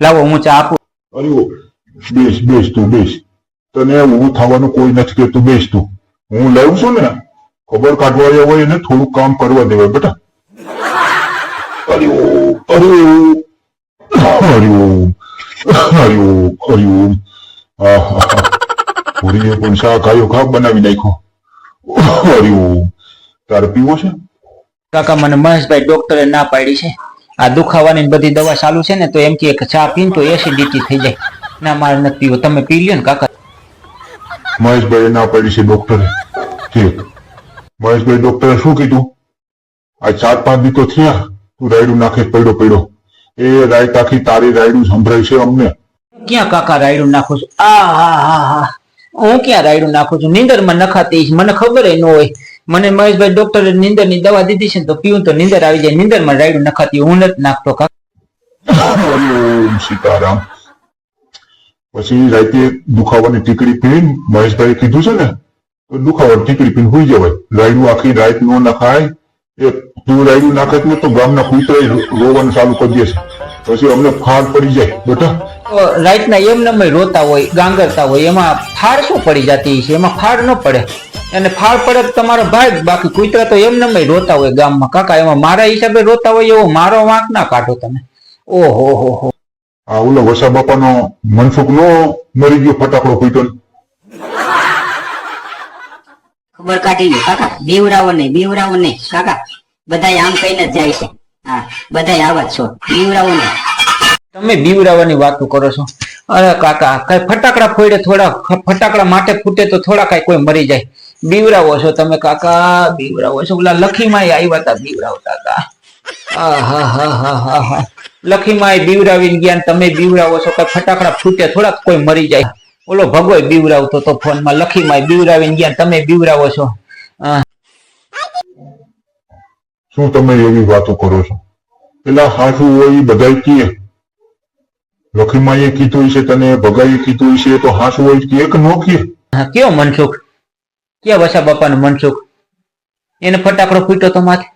લાવો હું ચા આપું અરે બેસ બેસ તું બેસ તને ઊભું થવાનું કોઈ નથી કે તું બેસ તું હું લાવું છું ને ખબર કાઢવા આવ્યા હોય એને થોડું કામ કરવા દેવાય બેટા અરે અરે અરે. આહા. પૂરીએ પણ શાક આવ્યો ખા બનાવી નાખ્યો અરે તારે પીવો છે કાકા મને મહેશભાઈ ડોક્ટરે ના પાડી છે આ દુખાવાની બધી દવા ચાલુ છે ને તો એમ કે ચા પીને તો એસિડિટી થઈ જાય. ના મારે નથી પીવો. તમે પી લ્યો ને કાકા. મહેશભાઈ ના પડી છે ડોક્ટરે. મહેશભાઈ ડોક્ટરે શું કીધું? આ ચાર પાંચ દી તો થયા તું રાયડું નાખે પડ્યો પડ્યો. એ રાઈટ આખી તારી રાયડું સંભળાય છે અમને. ક્યાં કાકા રાયડું નાખું છું? આ હા હા હા. હું ક્યાં રાયડું નાખું છું? નીંદરમાં નખાતી મને ખબર ન હોય. મને મહેશભાઈ ડોક્ટરે નીંદરની દવા દીધી છે ને તો પીવું તો નીંદર આવી જાય. નીંદરમાં રાયડું નખાતી હું નથી નાખતો સીતારામ. પછી રાતે દુખાવાની ટીકડી પીન મહેશભાઈ કીધું છે ને તો દુખાવાની ટીકડી પીન હોઈ જવાય. રાયડું આખી રાત નો નખાય. એ તું રાયડું નાખે ને તો ગામના કૂતરા રોવાનું ચાલુ કરી દેશે પછી અમને ફાડ પડી જાય. બેટા? રાઈટ ના એમ ને રોતા હોય ગાંગરતા હોય. એમાં ફાડ શું પડી જતી છે એમાં ફાડ ન પડે. અને ફાળ પડે તો તમારો ભાઈ બાકી કૂતરા તો એમ નમ રોતા હોય ગામમાં. કાકા એમાં મારા હિસાબે રોતા હોય એવો મારો વાંક ના કાઢો તમે. ઓહો હો હો. આ ઓલો વસા બાપાનો મનસુખ નો મરી ગયો ફટાકડો ફૂટ્યો ખબર કાઢી લો કાકા. બીવરાવો નહીં બીવરાવો નહીં. કાકા બધા આમ કહીને જ જાય છે. હા બધા આવા છો. બીવરાવો નહીં. તમે બીવરાવાની વાતો કરો છો. અરે કાકા કઈ ફટાકડા ફોડે થોડા ફટાકડા માટે ફૂટે તો થોડા કઈ કોઈ મરી જાય. બીવરાવો છો તમે કાકા? બીવરાવો છો? ઓલા લખીમાં આવ્યા હતા બીવરાવતા હતા. લખીમાં બીવરાવીને ગયા તમે બીવરાવો છો કઈ ફટાકડા ફૂટે થોડાક કોઈ મરી જાય. ઓલો ભગોય બીવરાવતો તો ફોનમાં લખીમાં બીવરાવીને ગયા તમે બીવરાવો છો. શું તમે એવી વાતો કરો છો? પેલા હાસુ હોય બધા કીએ. લખીમાં એ કીધું છે તને ભગાઈએ કીધું છે તો હાસુ હોય કે એક નો કીએ? કયો મનસુખ? ક્યાં વસા બાપાનો મનસુખ એને ફટાકડો ફૂટ્યો તો માથે.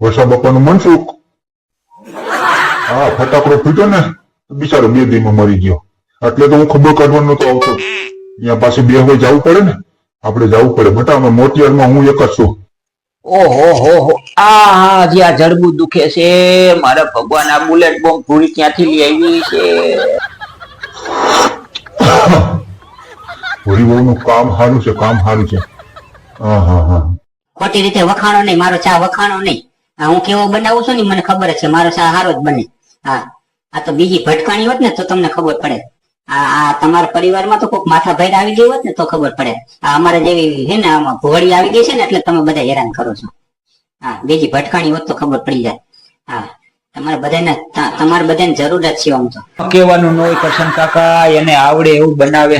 વસા બાપાનું મનસુખ હા ફટાકડો ફૂટ્યો ને બિચારો બે દીમાં મરી ગયો. એટલે તો હું ખબર કાઢવાનો નતો આવતો. ત્યાં પાસે બે હોય જવું પડે ને આપણે જવું પડે. બટા અમે મોતિયારમાં હું એક જ છું. ઓહો હો હો. આ હા જે આ જડબું દુખે છે મારા ભગવાન આ બુલેટ બોમ્બ પૂરી ક્યાંથી લઈ આવી છે? હરિભાઉનું કામ સારું છે કામ સારું છે. હા હા હા. ખોટી રીતે વખાણો નહીં મારો ચા વખાણો નહીં. હું કેવો બનાવું છું ને મને ખબર છે મારો ચા સારો જ બને. હા આ તો બીજી ભટકાણી હોત ને તો તમને ખબર પડે. આ આ તમારા પરિવારમાં તો કોઈક માથા ભેર આવી ગઈ હોત ને તો ખબર પડે. આ અમારે જેવી છે ને આમાં ભોળી આવી ગઈ છે ને એટલે તમે બધા હેરાન કરો છો. હા બીજી ભટકાણી હોત તો ખબર પડી જાય. હા તમારે બધાને તમારે બધાને જરૂરત જ છે આમ તો. કહેવાનું ન હોય કરશન કાકા એને આવડે એવું બનાવે.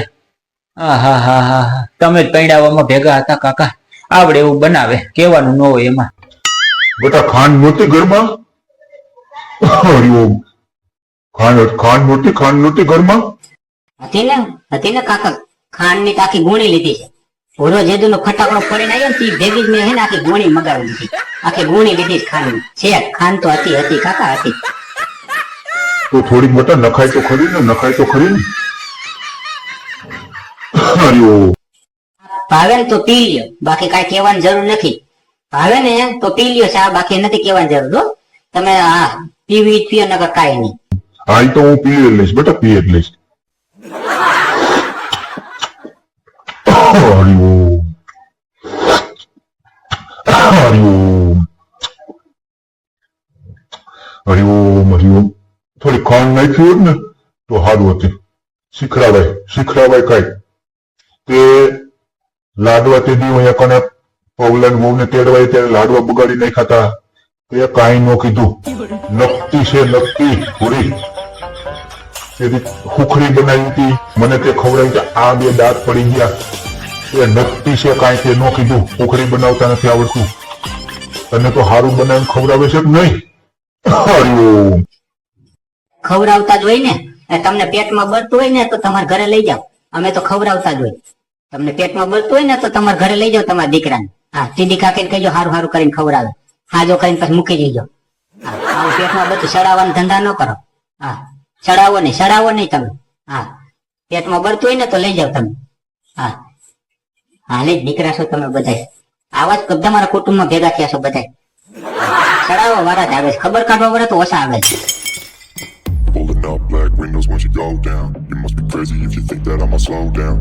હા હા હા હા. હા. તમે જ પૈણાવામાં ભેગા હતા કાકા. આવડે એવું બનાવે. કેવાનું ન હોય એમાં. બેટા ખાંડ નહોતી ઘરમાં? હરિઓમ ખાંડ ખાંડ નહોતી ખાંડ નહોતી ઘરમાં? હતી ને હતી ને કાકા. ખાંડની આખી ગુણી લીધી છે. ભૂરો જેદુ નો ફટાકડો પડીને આવ્યો ને તે ભેગી જ મેં હે ને આખી ગુણી મગાવી લીધી. આખી ગુણી લીધી ખાંડ છે ખાંડ તો હતી હતી કાકા હતી. તો થોડીક બેટા નખાય તો ખરી ને નખાય તો ખરી ને. હરિઓમ ભાવે તો પી લ્યો. બાકી કઈ કહેવાની જરૂર નથી. ભાવે ને તો પી લ્યો ચા બાકી નથી કહેવાની જરૂર હો. તમે હા પીવી પીઓ નકર કઈ નહીં. હાલ તો હું પી લઈશ બેટા પી લઈશ. હરિઓમ હરિઓમ હરિઓમ હરિઓમ થોડી ખાંડ નાખી હોત ને તો સારું હતું. શીખડાવાય શીખડાવાય કાંઈ. તે લાડવા તે દી અહીંયા કને પગલા ને તેડવાય ત્યારે લાડવા બગાડી નહીં ખાતા તે કાંઈ નો કીધું. નકતી છે નકતી પૂરી તેથી ખુખડી બનાવી હતી. મને તે ખવડાવી કે આ બે દાંત પડી ગયા. એ નક્કી છે, કાંઈ તે નો કીધું. ખુખડી બનાવતા નથી આવડતું. તને તો સારું બનાવીને ખવડાવે છે કે નહીં? હરિઓમ ખવડાવતા જ હોય ને. તમને પેટમાં બળતું હોય ને તો તમારા ઘરે લઈ જાઓ. અમે તો ખવડાવતા જ હોય. તમને પેટમાં બળતું હોય ને તો તમારા ઘરે લઈ જાઓ તમારા દીકરાને. હા સીધી કાકીને કહેજો, હારું હારું કરીને ખવડાવે. હાજો કરીને પછી મૂકી દેજો. આવું પેટમાં બધું સડાવવાનો ધંધા ન કરો. હા, સડાવો નહીં સડાવો નહીં તમે. હા, પેટમાં બળતું હોય ને તો લઈ જાઓ તમે. હા હા, લઈ દીકરા છો તમે બધા આવા જ તમારા કુટુંબમાં ભેગા થયા છો બધા સડાવો, વારા જ આવે છે. ખબર કાઢવા વાળા તો ઓછા આવે છે. Pulling up black windows once you go down. You must be crazy if you think that I'ma slow down.